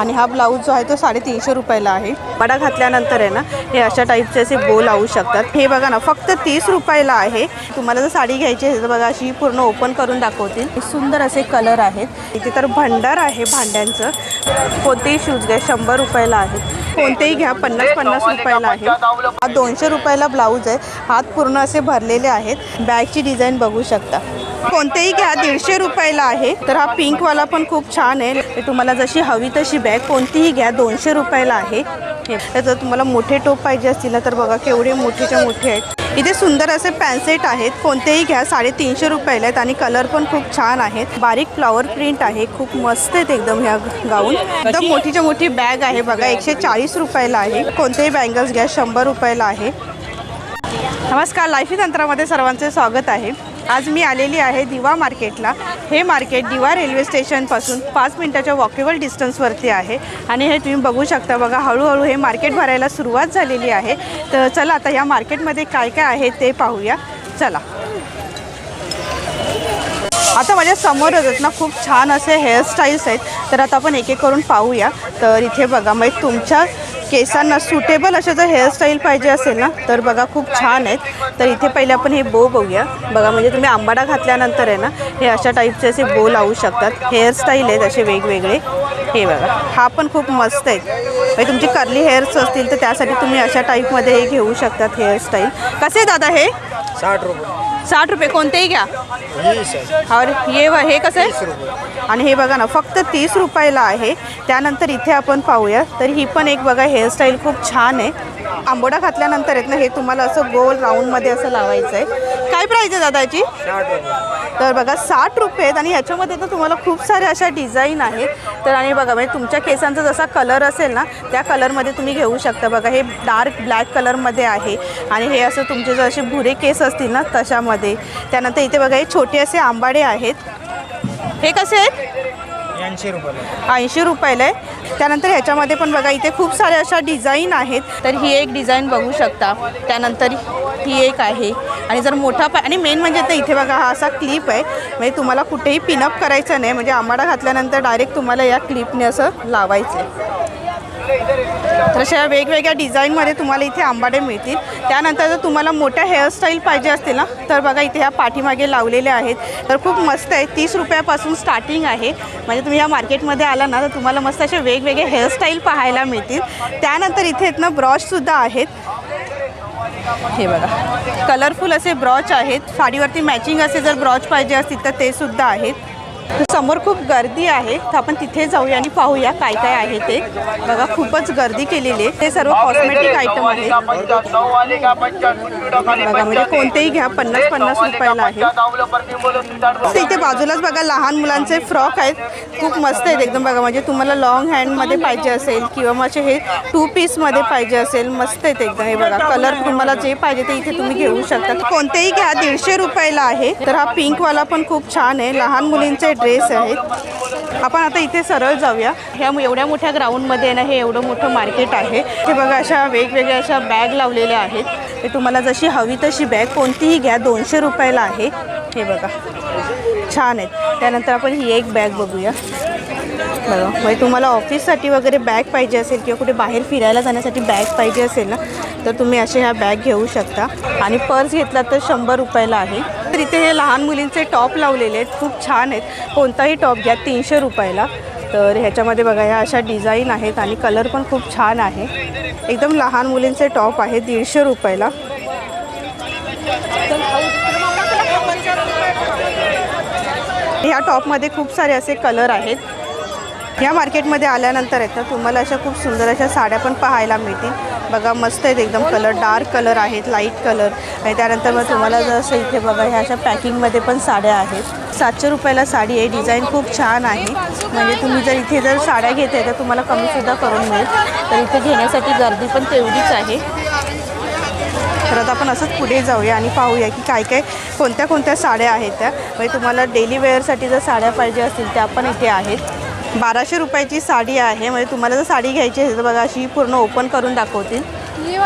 आणि हा ब्लाऊज जो आहे तो साडेतीनशे रुपयाला आहे. बडा घातल्यानंतर आहे ना हे अशा टाईपचे असे बो लावू शकतात. हे बघा ना फक्त तीस रुपयाला आहे. तुम्हाला जर साडी घ्यायची असेल तर बघा अशी पूर्ण ओपन करून दाखवतील. सुंदर असे कलर आहेत. इथे तर भंडार आहे भांड्यांचं. कोणतेही शूज घ्या शंभर रुपयाला आहेत कोणतेही घ्या पन्नास पन्नास रुपयाला आहे. हा दोनशे रुपयाला ब्लाऊज आहे. हात पूर्ण असे भरलेले आहेत. बॅगची डिझाईन बघू शकता. कोणतेही घ्या दीडशे रुपयाला आहे. तर हा पिंकवाला पण खूप छान आहे. तुम्हाला जशी हवी तशी बॅग कोणतीही घ्या. दोनशे रुपयाला आहे. हे जर तुम्हाला मोठे टोप पाहिजे असतील ना तर बघा केवढे मोठेच्या मोठे आहेत. इथे सुंदर असे पॅन्सेट आहेत. कोणतेही घ्या. साडेतीनशे रुपयाला आहेत आणि कलर पण खूप छान आहेत. बारीक फ्लॉवर प्रिंट आहे. खूप मस्त आहेत एकदम ह्या गाऊन. एकदम मोठीच्या मोठी बॅग आहे बघा. एकशे चाळीस रुपयाला आहे. कोणतेही बँगल्स घ्या. शंभर रुपयाला आहे. नमस्कार. लाईफी तंत्रामध्ये सर्वांचे स्वागत आहे. आज मी आलेली आहे दिवा मार्केटला. हे मार्केट दिवा रेल्वे स्टेशनपासून पाच मिनटाच्या वॉकेबल डिस्टन्सवरती आहे. आणि हे तुम्ही बघू शकता बघा हळूहळू हे मार्केट भरायला सुरुवात झालेली आहे. तर चला आता या मार्केटमध्ये काय काय आहे ते पाहूया. चला. आता माझ्या समोरच ना खूप छान असे हेअरस्टाईल्स आहेत. तर आता आपण एक एक करून पाहूया. तर इथे बघा मग तुमच्या केसांना सुटेबल असे जर हेअरस्टाईल पाहिजे असेल ना तर बघा खूप छान आहेत. तर इथे पहिले आपण हे बो बघूया. बघा म्हणजे तुम्ही आंबाडा घातल्यानंतर आहे ना हे अशा टाईपचे असे बो लावू शकतात. हेअरस्टाईल आहेत असे वेगवेगळे. हे बघा हा पण खूप मस्त आहे. म्हणजे तुमची कर्ली हेअर्स असतील तर त्यासाठी तुम्ही अशा टाईपमध्ये हे घेऊ शकतात हेअरस्टाईल कसे दादा हे? साठ रुपये. साठ रुपये कोणतेही घ्या. और हे व- हे कसं? आहे आणि हे बघा ना फक्त तीस रुपयाला आहे. त्यानंतर इथे आपण पाहूया. तर ही पण एक बघा हेअरस्टाईल खूप छान आहे. आंबोडा घातल्यानंतर आहेत ना हे तुम्हाला असं गोल राऊंडमध्ये असं लावायचं आहे काय प्राईज आहे दादाची साठ रुपये. तर बघा साठ रुपये आहेत आणि ह्याच्यामध्ये तर तुम्हाला खूप साऱ्या अशा डिझाईन आहेत. तर आणि बघा म्हणजे तुमच्या केसांचा जसा कलर असेल ना त्या कलरमध्ये तुम्ही घेऊ शकता. बघा हे डार्क ब्लॅक कलरमध्ये आहे. आणि हे असं तुमचे जर असे भुरे केस असतील ना तशामध्ये. त्यानंतर इथे बघा हे छोटे असे आंबाडे आहेत. हे कसे आहेत? ऐंशी रुपये ऐंशी रुपयाला आहे. त्यानंतर ह्याच्यामध्ये पण बघा इथे खूप साऱ्या अशा डिझाईन आहेत. तर ही एक डिझाईन बघू शकता. त्यानंतर ही एक आहे. आणि जर मोठा पा आणि मेन म्हणजे तर इथे बघा हा असा क्लिप आहे. म्हणजे तुम्हाला कुठेही पिनअप करायचं नाही. म्हणजे आंबाडा घातल्यानंतर डायरेक्ट तुम्हाला या क्लिपने असं लावायचं आहे तर अशा वेगवेगळ्या डिझाईनमध्ये तुम्हाला इथे आंबाडे मिळतील. त्यानंतर जर तुम्हाला मोठ्या हेअरस्टाईल पाहिजे असतील ना तर बघा इथे ह्या पाठीमागे लावलेल्या आहेत. तर खूप मस्त आहे. तीस रुपयापासून स्टार्टिंग आहे. म्हणजे तुम्ही या मार्केटमध्ये आला ना तर तुम्हाला मस्त असे वेगवेगळे हेअरस्टाईल पाहायला मिळतील. त्यानंतर इथे आहेत ना ब्रॉशसुद्धा आहेत. हे बघा. कलरफुल असे ब्रॉच आहेत. साडीवरती मॅचिंग असे जर ब्रॉच पाहिजे असतील तर ते सुद्धा आहेत. समोर खूप गर्दी आहे. तर आपण तिथे जाऊया आणि पाहूया काय काय आहे ते. बघा खूपच गर्दी केलेली आहे. ते सर्व कॉस्मेटिक आयटम आहेत. बघा म्हणजे कोणतेही घ्या पन्नास पन्नास रुपयाला आहे. इथे बाजूलाच बघा लहान मुलांचे फ्रॉक आहेत. खूप मस्त आहेत एकदम. बघा म्हणजे तुम्हाला लॉंग हँडमध्ये पाहिजे असेल किंवा असे हे टू पीसमध्ये पाहिजे असेल मस्त आहेत एकदम. हे बघा कलर तुम्हाला जे पाहिजे ते इथे तुम्ही घेऊ शकता. कोणतेही घ्या दीडशे रुपयाला आहे. तर हा पिंकवाला पण खूप छान आहे. लहान मुलींचे ड्रेस आहेत. आपण आता इथे सरळ जाऊया. ह्या एवढ्या मोठ्या ग्राउंडमध्ये ना हे एवढं मोठं मार्केट आहे. हे बघा अशा वेगवेगळ्या अशा बॅग लावलेल्या आहेत. ते तुम्हाला जशी हवी तशी बॅग कोणतीही घ्या. दोनशे रुपयाला आहे. हे बघा. छान आहेत. त्यानंतर आपण ही एक बॅग बघूया. बघा. म्हणजे तुम्हाला ऑफिससाठी वगैरे बॅग पाहिजे असेल किंवा कुठे बाहेर फिरायला जाण्यासाठी बॅग पाहिजे असेल ना तर तुम्ही असे ह्या बॅग घेऊ शकता. आणि पर्स घेतला तर शंभर रुपयाला आहे. तर इथे हे लहान मुलींचे टॉप लावलेले आहेत. खूप छान आहेत. कोणताही टॉप घ्या तीनशे रुपयाला. तर ह्याच्यामध्ये बघा ह्या अशा डिझाईन आहेत आणि कलर पण खूप छान आहे. एकदम लहान मुलींचे टॉप आहे दीडशे रुपयाला. ह्या टॉपमध्ये खूप सारे असे कलर आहेत. या मार्केटमध्ये आल्यानंतर आहेत ना तुम्हाला अशा खूप सुंदर अशा साड्या पण पाहायला मिळतील. बघा मस्त आहेत एकदम कलर डार्क कलर आहेत लाइट कलर आणि त्यानंतर मग तुम्हाला जसं इथे बघा ह्या अशा पॅकिंगमध्ये पण साड्या आहेत. सातशे रुपयाला साडी आहे डिझाईन खूप छान आहे. म्हणजे तुम्ही जर इथे जर साड्या घेते तर तुम्हाला कमीसुद्धा करून मिळेल. तर इथे घेण्यासाठी गर्दी पण तेवढीच आहे. तर आता आपण असंच पुढे जाऊया आणि पाहूया की काय काय कोणत्या कोणत्या साड्या आहेत त्या. म्हणजे तुम्हाला डेली वेअरसाठी जर साड्या पाहिजे असतील त्या पण इथे आहेत. बाराशे रुपयाची साडी आहे. म्हणजे तुम्हाला जर साडी घ्यायची असेल तर बघा अशी पूर्ण ओपन करून दाखवतील. ये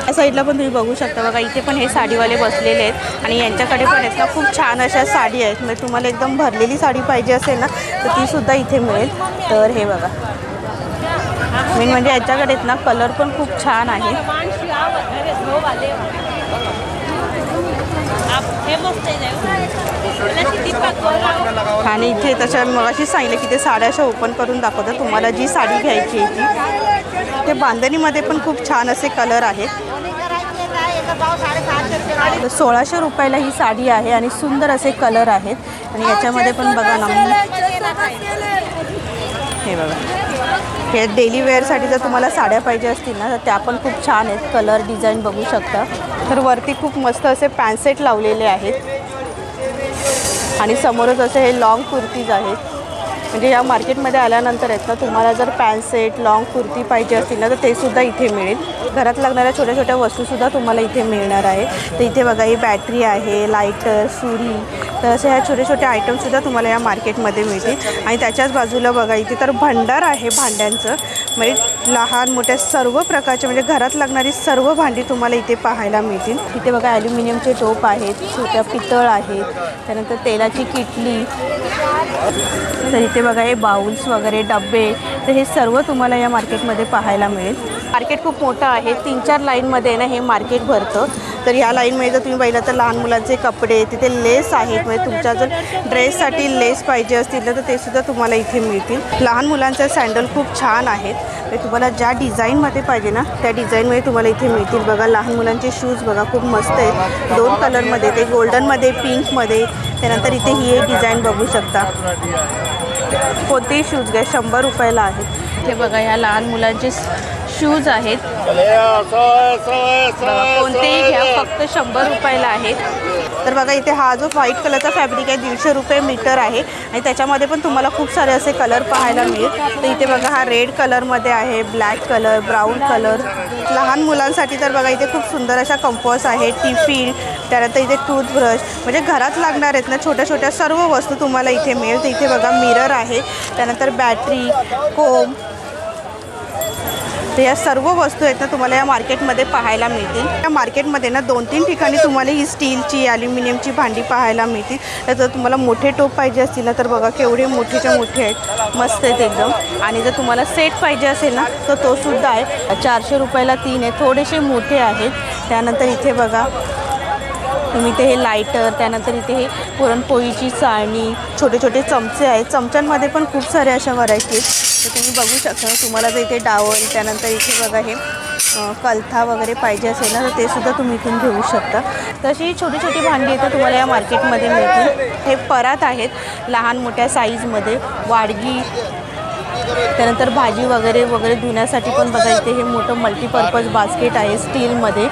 है? साईडला पण तुम्ही बघू शकता बघा इथे पण हे साडीवाले बसलेले आहेत. आणि यांच्याकडे पण आहेत ना खूप छान अशा साडी आहेत. म्हणजे तुम्हाला एकदम भरलेली साडी पाहिजे असेल ना तर ती सुद्धा इथे मिळेल. तर हे बघा. मेन म्हणजे याच्याकडे आहेत ना कलर पण खूप छान आहे. आणि इथे तशा मगाशी सांगितलं की ते साड्या अशा ओपन करून दाखवतात. तुम्हाला जी साडी घ्यायची आहे ती. ते बांधणीमध्ये पण खूप छान असे कलर आहेत. सोळाशे रुपयाला ही साडी आहे आणि सुंदर असे कलर आहेत. आणि याच्यामध्ये पण बघा ना. हे बघा. हे डेली वेअरसाठी जर तुम्हाला साड्या पाहिजे असतील ना तर त्या पण खूप छान आहेत. कलर डिझाईन बघू शकता. तर वरती खूप मस्त असे पॅन्सेट लावलेले आहेत. आणि समोरच असे हे लॉंग कुर्तीज आहेत. म्हणजे या मार्केटमध्ये आल्यानंतर आहेत ना तुम्हाला जर पॅन्ट सेट लॉंग कुर्ती पाहिजे असतील ना तर ते सुद्धा इथे मिळेल. घरात लागणाऱ्या छोट्या छोट्या वस्तूसुद्धा तुम्हाला इथे मिळणार आहे. तर इथे बघा ही बॅटरी आहे लायटर सुरी तर असे ह्या छोटे छोटे आयटमसुद्धा तुम्हाला या मार्केटमध्ये मिळतील. आणि त्याच्याच बाजूला बघा इथे तर भंडार आहे भांड्यांचं. म्हणजे लहान मोठ्या सर्व प्रकारचे म्हणजे घरात लागणारी सर्व भांडी तुम्हाला इथे पाहायला मिळतील. इथे बघा ॲल्युमिनियमचे टोप आहेत छोट्या पितळ आहेत त्यानंतर तेलाची किटली. तर इथे बघा हे बाउल्स वगैरे डबे तर हे सर्व तुम्हाला या मार्केटमध्ये पाहायला मिळेल. मार्केट खूप मोठं आहे तीन चार लाईनमध्ये ना हे मार्केट भरतं. तर ह्या लाईनमध्ये जर तुम्ही पाहिलं तर लहान मुलांचे कपडे तिथे लेस आहेत. म्हणजे तुमच्या जर ड्रेससाठी लेस पाहिजे असतील ना तर ते सुद्धा तुम्हाला इथे मिळतील. लहान मुलांचे सँडल खूप छान आहेत. म्हणजे तुम्हाला ज्या डिझाईनमध्ये पाहिजे ना त्या डिझाईनमध्ये तुम्हाला इथे मिळतील. बघा लहान मुलांचे शूज बघा खूप मस्त आहेत. दोन कलरमध्ये ते गोल्डनमध्ये पिंकमध्ये त्यानंतर इथे ही एक डिझाईन बघू शकता. कोणतेही शूज घ्या शंभर रुपयाला आहेत. हे बघा ह्या लहान मुलांचे शूज आहेत. कोणतेही घ्या फक्त शंभर रुपयाला आहेत. तर बघा इथे हा जो व्हाईट कलरचा फॅब्रिक आहे दीडशे रुपये मीटर आहे. आणि त्याच्यामध्ये पण तुम्हाला खूप सारे असे कलर पाहायला मिळेल. तर इथे बघा हा रेड कलरमध्ये आहे ब्लॅक कलर ब्राऊन कलर लहान मुलांसाठी तर बघा इथे खूप सुंदर अशा कंपॉस आहे टिफिन त्यानंतर इथे टूथब्रश म्हणजे घरात लागणार आहेत ना छोट्या छोट्या सर्व वस्तू तुम्हाला इथे मिळेल. तर इथे बघा मिरर आहे. त्यानंतर बॅटरी कोम तर या सर्व वस्तू आहेत ना तुम्हाला या मार्केटमध्ये पाहायला मिळतील. या मार्केटमध्ये ना दोन तीन ठिकाणी तुम्हाला ही स्टीलची ॲल्युमिनियमची भांडी पाहायला मिळतील. तर जर तुम्हाला मोठे टोप पाहिजे असतील ना तर बघा केवढे मोठेच्या मोठे आहेत. मस्त आहेत एकदम. आणि जर तुम्हाला सेट पाहिजे असेल ना तर तोसुद्धा आहे. चारशे रुपयाला तीन आहे. थोडेसे मोठे आहेत. त्यानंतर इथे बघा तुम्ही ते हे लायटर त्यानंतर इथे हे पुरणपोळीची चाळणी छोटे छोटे चमचे आहेत. चमच्यांमध्ये पण खूप सारे अशा व्हरायटी आहेत. तर तुम्ही बघू शकता तुम्हाला जर इथे डावल त्यानंतर इथे बघा हे कलथा वगैरे पाहिजे असेल ना तर ते सुद्धा तुम्ही इथून घेऊ शकता. तशी छोटी छोटी भांडी इथं तुम्हाला या मार्केटमध्ये मिळतील. हे परात आहेत लहान मोठ्या साईजमध्ये वाडगी त्यानंतर भाजी वगैरे वगैरे धुण्यासाठी पण बघा इथे हे मोठं मल्टीपर्पज बास्केट आहे स्टीलमध्ये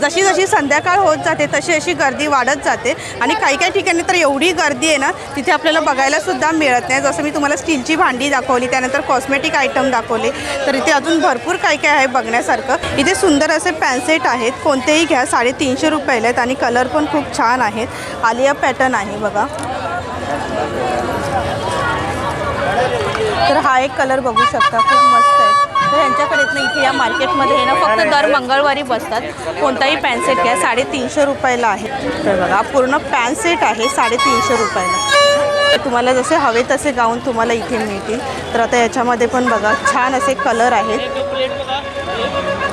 जशी जशी संध्याकाळ होत जाते तशी अशी गर्दी वाढत जाते. आणि काही काही ठिकाणी तर एवढी गर्दी आहे ना तिथे आपल्याला बघायला सुद्धा मिळत नाही. जसं मी तुम्हाला स्टीलची भांडी दाखवली त्यानंतर कॉस्मेटिक आयटम दाखवले तर इथे अजून भरपूर काय काय आहे बघण्यासारखं. इथे सुंदर असे पॅन्सेट आहेत. कोणतेही घ्या साडेतीनशे रुपयाला आहेत आणि कलर पण खूप छान आहेत. आलिया पॅटर्न आहे बघा. तर हा एक कलर बघू शकता. खूप मस्त तर यांच्याकडे नाही इथे या मार्केटमध्ये हे ना फक्त दर मंगळवारी बसतात. कोणताही पॅन्ट सेट घ्या. साडेतीनशे रुपयाला आहे. तर बघा पूर्ण पॅन्ट सेट आहे साडेतीनशे रुपयाला. तुम्हाला जसे हवे तसे गाऊन तुम्हाला इथे मिळतील. तर आता याच्यामध्ये पण बघा छान असे कलर आहेत.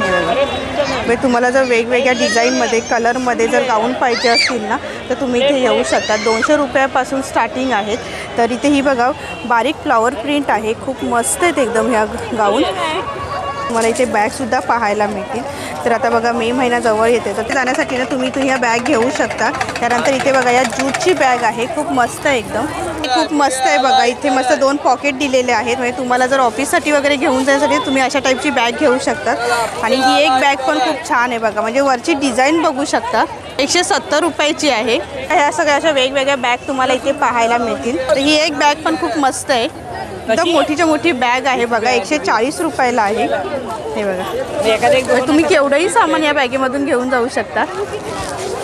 हे बघा. म्हणजे तुम्हाला जर वेगवेगळ्या डिझाईनमध्ये कलरमध्ये जर गाऊन पाहिजे असतील ना तर तुम्ही इथे येऊ शकता. दोनशे रुपयापासून स्टार्टिंग आहेत तर इथे ही बघा बारीक फ्लॉवर प्रिंट आहे. खूप मस्त आहेत एकदम ह्या गाऊन. तुम्हाला इथे बॅगसुद्धा पाहायला मिळतील. तर आता बघा मे महिना जवळ येते तर ते जाण्यासाठी ना तुम्ही इथून ह्या बॅग घेऊ शकता. त्यानंतर इथे बघा या जूटची बॅग आहे. खूप मस्त आहे एकदम. हे खूप मस्त आहे बघा. इथे मस्त दोन पॉकेट दिलेले आहेत. म्हणजे तुम्हाला जर ऑफिससाठी वगैरे घेऊन जाण्यासाठी तुम्ही अशा टाईपची बॅग घेऊ शकतात. आणि ही एक बॅग पण खूप छान आहे बघा. म्हणजे वरची डिझाईन बघू शकता. एकशे सत्तर रुपयाची आहे. ह्या सगळ्या अशा वेगवेगळ्या बॅग तुम्हाला इथे पाहायला मिळतील. तर ही एक बॅग पण खूप मस्त आहे. एकदम मोठीच्या मोठी बॅग आहे बघा. एकशे चाळीस रुपयाला आहे. हे बघा. तुम्ही केवढंही सामान या बॅगेमधून घेऊन जाऊ शकता.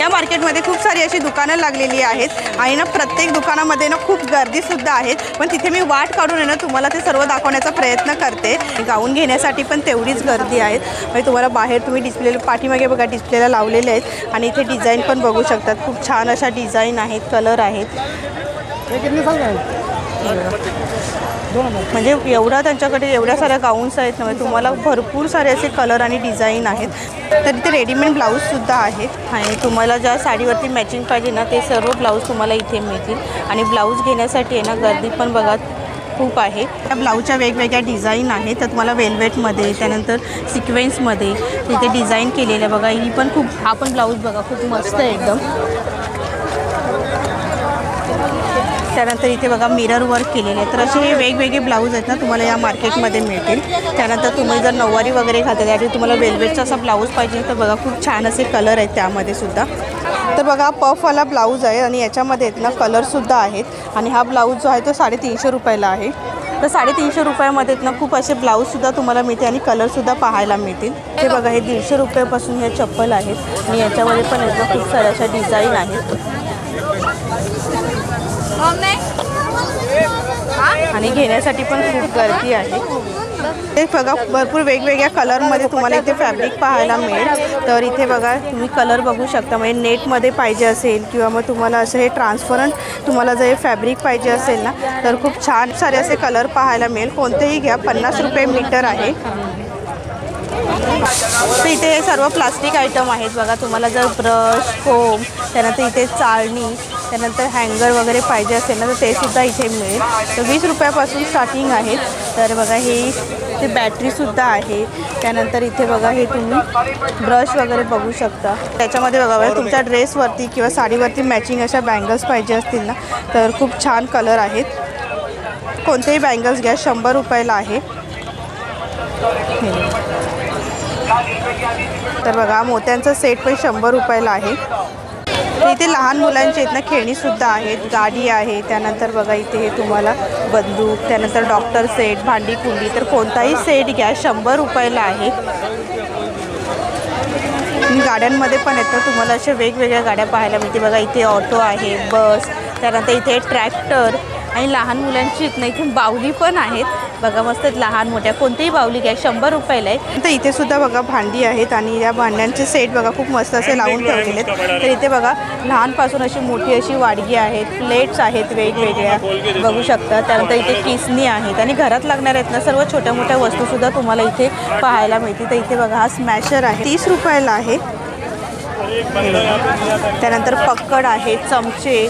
या मार्केटमध्ये खूप सारी अशी दुकानं लागलेली आहेत. आणि ना प्रत्येक दुकानामध्ये ना खूप गर्दीसुद्धा आहेत. पण तिथे मी वाट काढून आहे ना तुम्हाला ते सर्व दाखवण्याचा प्रयत्न करते. गाऊन घेण्यासाठी पण तेवढीच गर्दी आहेत. म्हणजे तुम्हाला बाहेर तुम्ही डिस्प्ले पाठीमागे बघा डिस्प्लेला लावलेले आहेत. आणि इथे डिझाईन पण बघू शकतात. खूप छान अशा डिझाईन आहेत कलर आहेत. म्हणजे एवढा त्यांच्याकडे एवढ्या साऱ्या गाऊन्स आहेत ना म्हणजे तुम्हाला भरपूर सारे असे कलर आणि डिझाईन आहेत. तर इथे रेडीमेड ब्लाऊजसुद्धा आहेत. आणि तुम्हाला ज्या साडीवरती मॅचिंग पाहिजे ना ते सर्व ब्लाऊज तुम्हाला इथे मिळतील. आणि ब्लाऊज घेण्यासाठी आहे ना गर्दी पण बघा खूप आहे. त्या ब्लाऊजच्या वेगवेगळ्या डिझाईन आहेत. तर तुम्हाला वेल्वेटमध्ये त्यानंतर सिक्वेन्समध्ये तिथे डिझाईन केलेलं आहे. बघा ही पण खूप हा पण ब्लाऊज बघा खूप मस्त आहे एकदम. त्यानंतर इथे बघा मिरर वर्क केलेले आहे तर असे हे वेगवेगळे ब्लाऊज आहेत ना तुम्हाला या मार्केटमध्ये मिळतील. त्यानंतर तुम्ही जर नऊवारी वगैरे घालता त्यासाठी तुम्हाला वेलवेटचा असा ब्लाऊज पाहिजे तर बघा खूप छान असे कलर आहेत त्यामध्ये सुद्धा. तर बघा पफवाला ब्लाऊज आहे आणि याच्यामध्ये आहेत ना कलरसुद्धा आहेत. आणि हा ब्लाऊज जो आहे तो साडेतीनशे रुपयाला आहे. तर साडेतीनशे रुपयामध्ये आहेत ना खूप असे ब्लाऊजसुद्धा तुम्हाला मिळते आणि कलरसुद्धा पाहायला मिळतील. हे बघा हे दीडशे रुपयापासून ह्या चप्पल आहेत. आणि याच्यामध्ये पण आहेत ना खूप साऱ्या अशा डिझाईन आहेत. आणि घेण्यासाठी पण खूप गर्दी आहे. ते बघा भरपूर वेगवेगळ्या कलरमध्ये तुम्हाला इथे फॅब्रिक पाहायला मिळेल. तर इथे बघा तुम्ही कलर बघू शकता. म्हणजे नेटमध्ये पाहिजे असेल किंवा मग तुम्हाला असं हे ट्रान्सपरंट तुम्हाला जर हे फॅब्रिक पाहिजे असेल ना तर खूप छान सारे असे कलर पाहायला मिळेल. कोणतेही घ्या पन्नास रुपये मीटर आहे. तर इथे हे सर्व प्लास्टिक आयटम आहेत. बघा तुम्हाला जर ब्रश कोम त्यानंतर इथे चाळणी त्यानंतर हँगर वगैरे पाहिजे असेल ना तर ते सुद्धा इथे मिळेल. तर वीस रुपयापासून स्टार्टिंग आहे. तर बघा हे ते बॅटरीसुद्धा आहे. त्यानंतर इथे बघा हे तुम्ही ब्रश वगैरे बघू शकता. त्याच्यामध्ये बघा बघा तुमच्या ड्रेसवरती किंवा साडीवरती मॅचिंग अशा बँगल्स पाहिजे असतील ना तर खूप छान कलर आहेत. कोणतेही बँगल्स घ्या शंभर रुपयाला आहे. तर बघा मोत्यांचा सेट पण शंभर रुपयाला आहे. इथे लहान मुलांचे आहेत ना खेळणीसुद्धा आहेत गाडी आहे. त्यानंतर बघा इथे हे तुम्हाला बंदूक त्यानंतर डॉक्टर सेट भांडी कुंडी तर कोणताही सेट घ्या. शंभर रुपयाला आहे. गाड्यांमध्ये पण आहेत तुम्हाला अशा वेगवेगळ्या गाड्या पाहायला मिळते बघा इथे ऑटो आहे बस त्यानंतर इथे ट्रॅक्टर आणि लहान मुलांची आहेत इथून इथे बावली पण आहेत. बघा मस्त आहेत लहान मोठ्या. कोणतीही बावली घ्या शंभर रुपयाला आहे. तर इथे सुद्धा बघा भांडी आहेत आणि या भांड्यांचे सेट बघा खूप मस्त असे लावून ठेवलेले आहेत. तर इथे बघा लहानपासून अशी मोठी अशी वाडगी आहेत प्लेट्स आहेत वेगवेगळ्या. बघू शकता त्यानंतर इथे किसनी आहेत. आणि घरात लागणार आहेत ना सर्व छोट्या मोठ्या वस्तूसुद्धा तुम्हाला इथे पाहायला मिळते तर इथे बघा हा स्मॅशर आहे. तीस रुपयाला आहे. त्यानंतर पक्कड आहे चमचे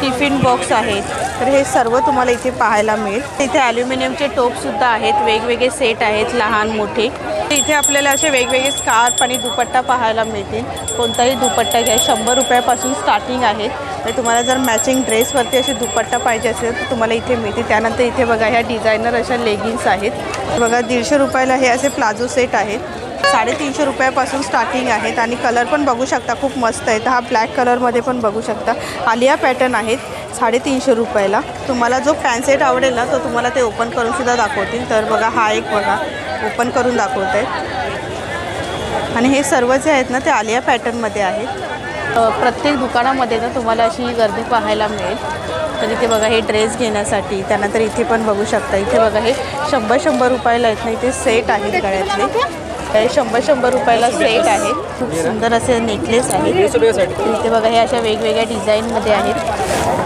टिफिन बॉक्स आहेत. तर हे सर्व तुम्हाला इथे पाहायला मिळेल. इथे ॲल्युमिनियमचे टोपसुद्धा आहेत वेगवेगळे सेट आहेत लहान मोठे. इथे आपल्याला असे वेगवेगळे स्कार्फ आणि दुपट्टा पाहायला मिळतील. कोणताही दुपट्टा घ्या. शंभर रुपयापासून स्टार्टिंग आहे तर तुम्हाला जर मॅचिंग ड्रेसवरती असे दुपट्टा पाहिजे असेल तर तुम्हाला इथे मिळतील. त्यानंतर इथे बघा ह्या डिझायनर अशा लेगिन्स आहेत. बघा दीडशे रुपयाला हे असे प्लाझो सेट आहेत. साडेतीनशे रुपयापासून स्टार्टिंग आहेत. आणि कलर पण बघू शकता. खूप मस्त आहेत. हा ब्लॅक कलरमध्ये पण बघू शकता. आलिया पॅटर्न आहेत. साडेतीनशे रुपयाला. तुम्हाला जो पॅन सेट आवडेल ना तो तुम्हाला ते ओपन करूनसुद्धा दाखवतील. तर बघा हा एक बघा. ओपन करून दाखवत आहे आणि हे सर्व जे आहेत ना ते आलिया पॅटर्नमध्ये आहेत. प्रत्येक दुकानामध्ये ना तुम्हाला अशी गर्दी पाहायला मिळेल. तर इथे बघा हे ड्रेस घेण्यासाठी. त्यानंतर इथे पण बघू शकता. इथे बघा हे शंभर शंभर रुपयाला आहेत ना इथे सेट आहेत गळ्यातले. शंभर शंभर रुपयाला सेट आहे. खूप सुंदर असे नेकलेस आहेत. इथे बघा हे अशा वेगवेगळ्या डिझाईनमध्ये आहेत.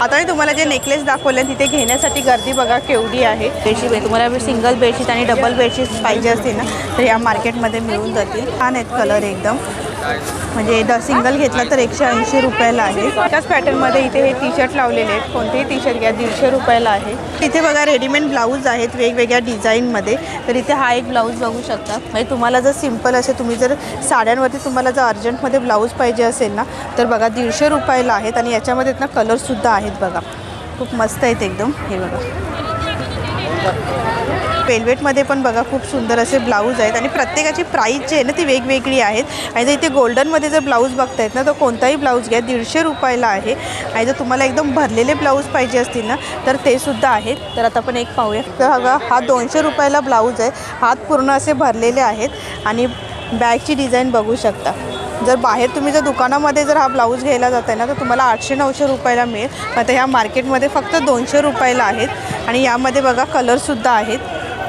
आता मी तुम्हाला जे नेकलेस दाखवले तिथे घेण्यासाठी गर्दी बघा केवढी आहे. बेडशीट तुम्हाला सिंगल बेडशीट आणि डबल बेडशीट पाहिजे असतील ना तर या मार्केटमध्ये मिळून जातील. छान आहेत कलर एकदम. म्हणजे द सिंगल घेतला तर एकशे ऐंशी रुपयाला आहे. त्याच पॅटर्नमध्ये इथे हे टी शर्ट लावलेले आहेत. कोणतेही टी शर्ट घ्या दीडशे रुपयाला आहे. इथे बघा रेडीमेड ब्लाऊज आहेत वेगवेगळ्या डिझाईनमध्ये तर इथे हा एक ब्लाऊज बघू शकता. म्हणजे तुम्हाला जर सिंपल असे तुम्ही जर साड्यांवरती तुम्हाला जर अर्जंटमध्ये ब्लाऊज पाहिजे असेल ना तर बघा दीडशे रुपयाला आहेत आणि याच्यामध्ये ना कलरसुद्धा आहेत बघा. खूप मस्त आहेत एकदम. हे बघा. वेल्वेटमध्ये पण बघा खूप सुंदर असे ब्लाऊज आहेत आणि प्रत्येकाची प्राईस जी आहे ना ती वेगवेगळी आहेत. आणि जर इथे गोल्डनमध्ये जर ब्लाऊज बघतायत ना तर कोणताही ब्लाऊज घ्या दीडशे रुपयाला आहे. आणि जर तुम्हाला एकदम भरलेले ब्लाऊज पाहिजे असतील ना तर ते सुद्धा आहेत. तर आता आपण एक पाहूया. तर बघा हा दोनशे रुपयाला ब्लाऊज आहे. हात पूर्ण असे भरलेले आहेत आणि बॅगची डिझाईन बघू शकता. जर बाहेर तुम्ही जर दुकानामध्ये जर हा ब्लाऊज घ्यायला जाताय ना तर तुम्हाला आठशे नऊशे रुपयाला मिळेल. आता ह्या मार्केटमध्ये फक्त दोनशे रुपयाला आहेत. आणि यामध्ये बघा कलरसुद्धा आहेत.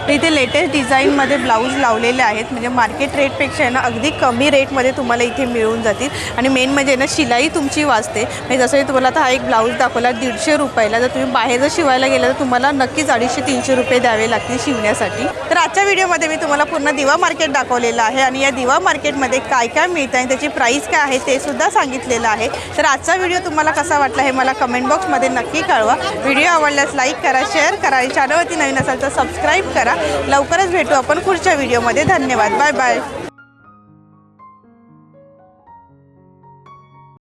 तर इथे लेटेस्ट डिझाईनमध्ये ब्लाऊज लावलेले आहेत. म्हणजे मार्केट रेटपेक्षा आहे ना अगदी कमी रेटमध्ये तुम्हाला इथे मिळून जातील. आणि मेन म्हणजे ना शिलाई तुमची वाचते. म्हणजे जसं मी तुम्हाला आता हा एक ब्लाऊज दाखवला दीडशे रुपयाला. जर तुम्ही बाहेर जर शिवायला गेलं तर तुम्हाला नक्कीच अडीचशे तीनशे रुपये द्यावे लागतील शिवण्यासाठी. तर आजच्या व्हिडिओमध्ये मी तुम्हाला पूर्ण दिवा मार्केट दाखवलेलं आहे. आणि या दिवा मार्केटमध्ये काय काय मिळतं आणि त्याची प्राईस काय आहे ते सुद्धा सांगितलेलं आहे. तर आजचा व्हिडिओ तुम्हाला कसा वाटला हे मला कमेंट बॉक्समध्ये नक्की कळवा. व्हिडिओ आवडल्यास लाईक करा शेअर करा आणि चॅनलवरती नवीन असाल तर सबस्क्राईब करा लवकरच भेटू आपण पुढच्या व्हिडिओमध्ये धन्यवाद. Bye bye